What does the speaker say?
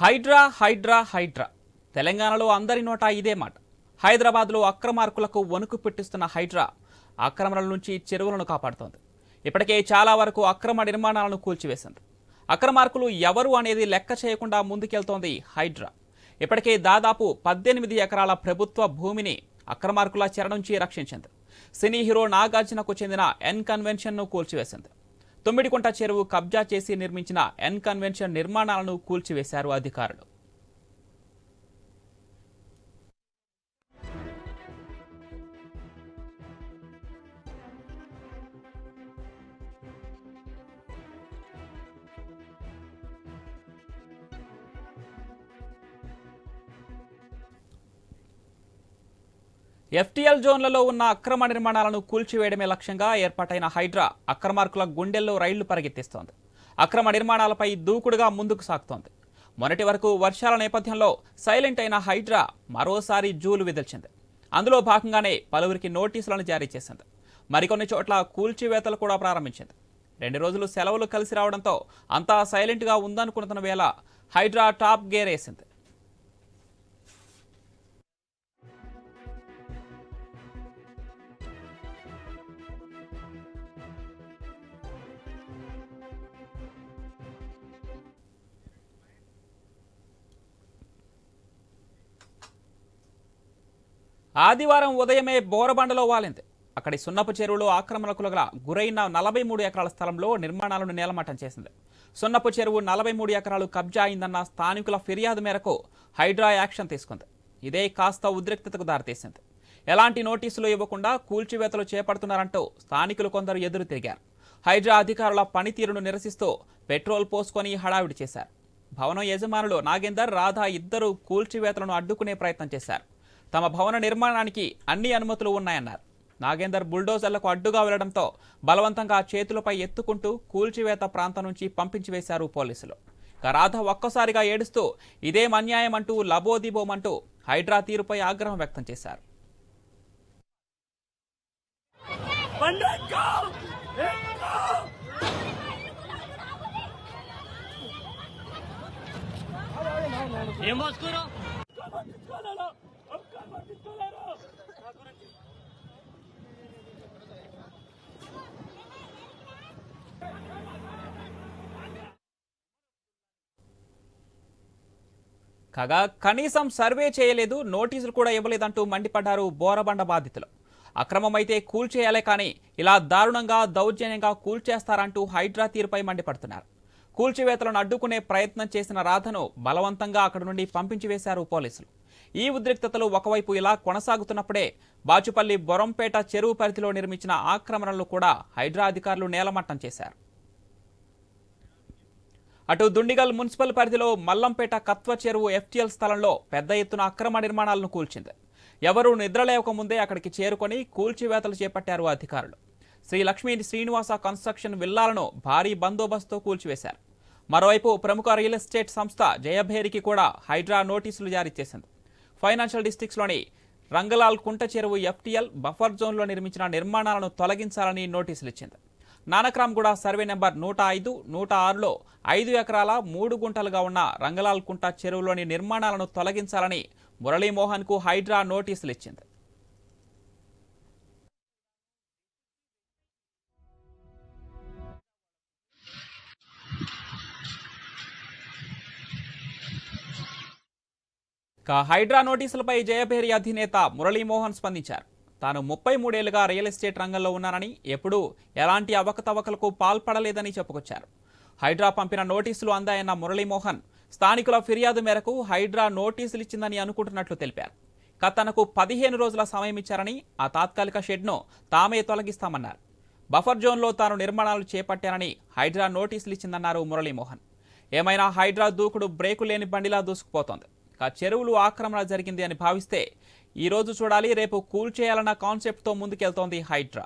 హైడ్రా హైడ్రా హైడ్రా. తెలంగాణలో అందరి నోట ఇదే మాట. హైదరాబాద్లో అక్రమార్కులకు వణుకు పెట్టిస్తున్న హైడ్రా ఆక్రమణల నుంచి చెరువులను కాపాడుతోంది. ఇప్పటికే చాలా వరకు అక్రమ నిర్మాణాలను కూల్చివేసింది. అక్రమార్కులు ఎవరు అనేది లెక్క చేయకుండా ముందుకెళ్తోంది హైడ్రా. ఇప్పటికే దాదాపు పద్దెనిమిది ఎకరాల ప్రభుత్వ భూమిని అక్రమార్కుల చెర నుంచి రక్షించింది. సినీ హీరో నాగార్జునకు చెందిన ఎన్ కన్వెన్షన్ను కూల్చివేసింది. తొమ్మిడికొంట చెరువు కబ్జా చేసి నిర్మించిన ఎన్ కన్వెన్షన్ నిర్మాణాలను కూల్చివేశారు అధికారులు. ఎఫ్టీఎల్ జోన్లలో ఉన్న అక్రమ నిర్మాణాలను కూల్చివేయడమే లక్ష్యంగా ఏర్పాటైన హైడ్రా అక్రమార్కుల గుండెల్లో రైళ్ళు పరిగెత్తిస్తోంది. అక్రమ నిర్మాణాలపై దూకుడుగా ముందుకు సాగుతోంది. మొన్నటి వరకు వర్షాల నేపథ్యంలో సైలెంట్ అయిన హైడ్రా మరోసారి జూలు విదిల్చింది. అందులో భాగంగానే పలువురికి నోటీసులను జారీ చేసింది. మరికొన్ని చోట్ల కూల్చివేతలు కూడా ప్రారంభించింది. రెండు రోజులు సెలవులు కలిసి రావడంతో అంతా సైలెంట్గా ఉందనుకుంటున్న వేళ హైడ్రా టాప్ గేర్ వేసింది. ఆదివారం ఉదయమే బోరబండలో వాలింది. అక్కడి సున్నపు చెరువులో ఆక్రమణకుల గురైన నలభై మూడు ఎకరాల స్థలంలో నిర్మాణాలను నేలమట్టం చేసింది. సున్నపు చెరువు నలభై మూడు ఎకరాలు కబ్జా అయిందన్న స్థానికుల ఫిర్యాదు మేరకు హైడ్రా యాక్షన్ తీసుకుంది. ఇదే కాస్త ఉద్రిక్తతకు దారితీసింది. ఎలాంటి నోటీసులు ఇవ్వకుండా కూల్చివేతలు చేపడుతున్నారంటూ స్థానికులు కొందరు ఎదురు తిరిగారు. హైడ్రా అధికారుల పనితీరును నిరసిస్తూ పెట్రోల్ పోసుకొని హడావిడి చేశారు. భవనం యజమానులు నాగేందర్ రాధా ఇద్దరు కూల్చివేతలను అడ్డుకునే ప్రయత్నం చేశారు. తమ భవన నిర్మాణానికి అన్ని అనుమతులు ఉన్నాయన్నారు. నాగేందర్ బుల్డోజర్లకు అడ్డుగా వెళ్ళడంతో బలవంతంగా చేతులపై ఎత్తుకుంటూ కూల్చివేత ప్రాంతం నుంచి పంపించి వేశారు పోలీసులు. ఇక రాధ ఒక్కసారిగా ఏడుస్తూ ఇదేం అన్యాయం అంటూ లబోదిబోమంటూ హైడ్రా తీరుపై ఆగ్రహం వ్యక్తం చేశారు. ఏం కాగా కనీసం సర్వే చేయలేదు నోటీసులు కూడా ఇవ్వలేదంటూ మండిపడ్డారు బోరబండ బాధితులు. అక్రమమైతే కూల్చేయాలే కానీ ఇలా దారుణంగా దౌర్జన్యంగా కూల్చేస్తారంటూ హైడ్రా తీరుపై మండిపడుతున్నారు. కూల్చివేతలను అడ్డుకునే ప్రయత్నం చేసిన రాధను బలవంతంగా అక్కడి నుండి పంపించివేశారు పోలీసులు. ఈ ఉద్రిక్తతలు ఒకవైపు ఇలా కొనసాగుతున్నప్పుడే బాచుపల్లి బొరంపేట చెరువు పరిధిలో నిర్మించిన ఆక్రమణలు కూడా హైడ్రా అధికారులు నేలమట్టం చేశారు. అటు దుండిగల్ మున్సిపల్ పరిధిలో మల్లంపేట కత్వ చెరువు ఎఫ్టీఎల్ స్థలంలో పెద్ద ఎత్తున అక్రమ నిర్మాణాలను కూల్చింది. ఎవరూ నిద్రలేవకముందే అక్కడికి చేరుకొని కూల్చివేతలు చేపట్టారు అధికారులు. శ్రీ లక్ష్మీ శ్రీనివాస కన్స్ట్రక్షన్ విల్లాలను భారీ బందోబస్తుతో కూల్చివేశారు. మరోవైపు ప్రముఖ రియల్ ఎస్టేట్ సంస్థ జయభేరికి కూడా హైడ్రా నోటీసులు జారీ చేసింది. ఫైనాన్షియల్ డిస్ట్రిక్ట్స్లోని రంగలాల్ కుంట చెరువు ఎఫ్టీఎల్ బఫర్ జోన్లో నిర్మించిన నిర్మాణాలను తొలగించాలని నోటీసులు ఇచ్చింది నానక్రామ్గూడ సర్వే నెంబర్ నూట ఐదు నూట ఆరులో ఐదు ఎకరాల మూడు గుంటలుగా ఉన్న రంగలాల్ కుంట చెరువులోని నిర్మాణాలను తొలగించాలని మురళీమోహన్కు హైడ్రా నోటీసులు ఇచ్చింది. హైడ్రా నోటీసులపై జయభేరి అధినేత మురళీమోహన్ స్పందించారు. తాను ముప్పై మూడేళ్ళుగా రియల్ ఎస్టేట్ రంగంలో ఉన్నానని ఎప్పుడూ ఎలాంటి అవకతవకలకు పాల్పడలేదని చెప్పుకొచ్చారు. హైడ్రా పంపిన నోటీసులు అందాయన్న మురళీమోహన్ స్థానికుల ఫిర్యాదు మేరకు హైడ్రా నోటీసులు ఇచ్చిందని అనుకుంటున్నట్లు తెలిపారు. ఇక తనకు పదిహేను రోజుల సమయం ఇచ్చారని ఆ తాత్కాలిక షెడ్ను తామే తొలగిస్తామన్నారు. బఫర్ జోన్లో తాను నిర్మాణాలు చేపట్టానని హైడ్రా నోటీసులు ఇచ్చిందన్నారు మురళీమోహన్. ఏమైనా హైడ్రా దూకుడు బ్రేకు లేని బండిలా దూసుకుపోతోంది. ఇక చెరువులు ఆక్రమణ జరిగింది అని భావిస్తే ఈ రోజు చూడాలి రేపు కూల్ చేయాలన్న కాన్సెప్ట్తో ముందుకెళ్తోంది హైడ్రా.